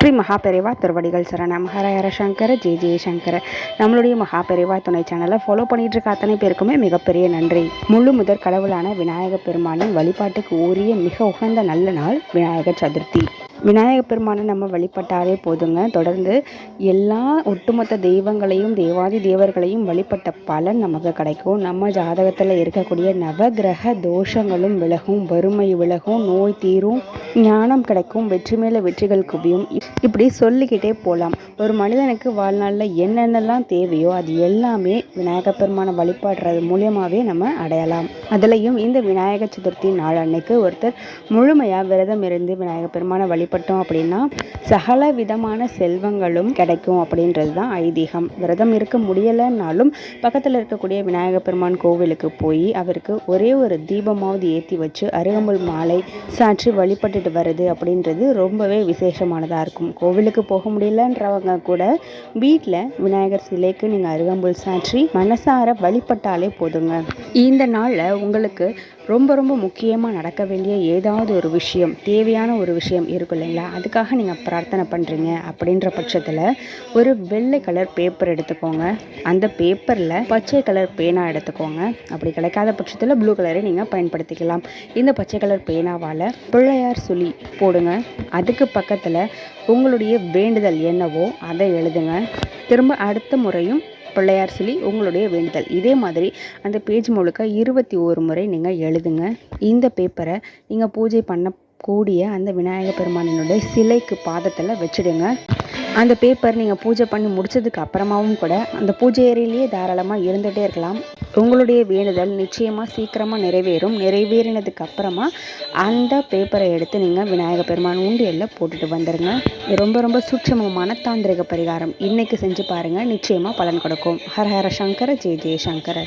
ஸ்ரீ மகாபெரிவா திருவடிகள் சரண மகாராயர சங்கர சங்கர ஜே சங்கர. நம்மளுடைய மகாபெரிவா துணை சேனலை ஃபாலோ பண்ணிட்டு இருக்க அத்தனை பேருக்குமே மிகப்பெரிய நன்றி. முழு முதற் கடவுளான விநாயக பெருமானின் வழிபாட்டுக்கு உரிய மிக உகந்த நல்ல நாள் விநாயகர் சதுர்த்தி. விநாயகப் பெருமானை நம்ம வழிபட்டாலே போதுங்க. தொடர்ந்து எல்லா ஒட்டுமொத்த தெய்வங்களையும் தேவாதி தேவர்களையும் வழிபட்ட பலன் நமக்கு கிடைக்கும். நம்ம ஜாதகத்தில் இருக்கக்கூடிய நவகிரக தோஷங்களும் விலகும் வறுமை விலகும் நோய் தீரும் ஞானம் கிடைக்கும் வெற்றி மேலே வெற்றிகள் குவியும். இப்- இப்படி சொல்லிக்கிட்டே போகலாம் ஒரு மனிதனுக்கு வாழ்நாளில் என்னென்னலாம் தேவையோ அது எல்லாமே விநாயகப் பெருமானை வழிபடுறது மூலியமாகவே நம்ம அடையலாம். அதுலேயும் இந்த விநாயக சதுர்த்தி நாள் அன்னைக்கு ஒருத்தர் முழுமையாக விரதம் இருந்து விநாயகப் பெருமானை வழிபட்டோம் அப்படின்னா சகல விதமான செல்வங்களும் கிடைக்கும் அப்படின்றது தான் ஐதீகம். விரதம் இருக்க முடியலைன்னாலும் பக்கத்தில் இருக்கக்கூடிய விநாயக பெருமான் கோவிலுக்கு போய் அவருக்கு ஒரே ஒரு தீபமாவது ஏற்றி வச்சு அருகம்புல் மாலை சாற்றி வழிபட்டுட்டு வருது அப்படின்றது ரொம்பவே விசேஷமானதாக இருக்கும். கோவிலுக்கு போக முடியலன்றவங்க கூட வீட்டில் விநாயகர் சிலைக்கு நீங்கள் அருகம்புல் சாற்றி மனசார வழிபட்டாலே போதுங்க. இந்த நாளில் உங்களுக்கு ரொம்ப ரொம்ப முக்கியமாக நடக்க வேண்டிய ஏதாவது ஒரு விஷயம் தேவையான ஒரு விஷயம் இருக்கும் இல்லைங்களா? அதுக்காக நீங்கள் பிரார்த்தனை பண்ணுறீங்க அப்படின்ற பட்சத்தில் ஒரு வெள்ளை கலர் பேப்பர் எடுத்துக்கோங்க. அந்த பேப்பரில் பச்சை கலர் பேனா எடுத்துக்கோங்க. அப்படி கிடைக்காத பட்சத்தில் ப்ளூ கலரை நீங்கள் பயன்படுத்திக்கலாம். இந்த பச்சை கலர் பேனாவால் பிள்ளையார் சுழி போடுங்க. அதுக்கு பக்கத்தில் உங்களுடைய வேண்டுதல் என்னவோ அதை எழுதுங்க. திரும்ப அடுத்த முறையும் பிள்ளையார் சொல்லி உங்களுடைய வேண்டுதல். இதே மாதிரி அந்த பேஜ் முழுக்க இருபத்தி ஒரு முறை நீங்கள் எழுதுங்க. இந்த பேப்பரை நீங்கள் பூஜை பண்ணக்கூடிய அந்த விநாயகர் பெருமானினுடைய சிலைக்கு பாதத்தில் வச்சுடுங்க. அந்த பேப்பர் நீங்கள் பூஜை பண்ணி முடிச்சதுக்கு அப்புறமாவும் கூட அந்த பூஜை அறையிலேயே தாராளமாக இருந்துகிட்டே இருக்கலாம். உங்களுடைய வேண்டுதல் நிச்சயமாக சீக்கிரமாக நிறைவேறும். நிறைவேறினதுக்கு அப்புறமா அந்த பேப்பரை எடுத்து நீங்கள் விநாயகர் பெருமான் உண்டியலில் போட்டுட்டு வந்துடுங்க ரொம்ப ரொம்ப சூட்சமமான தாந்திரிக பரிகாரம். இன்றைக்கு செஞ்சு பாருங்கள் நிச்சயமாக பலன் கொடுக்கும். ஹர ஹர சங்கர ஜெய ஜெய சங்கர.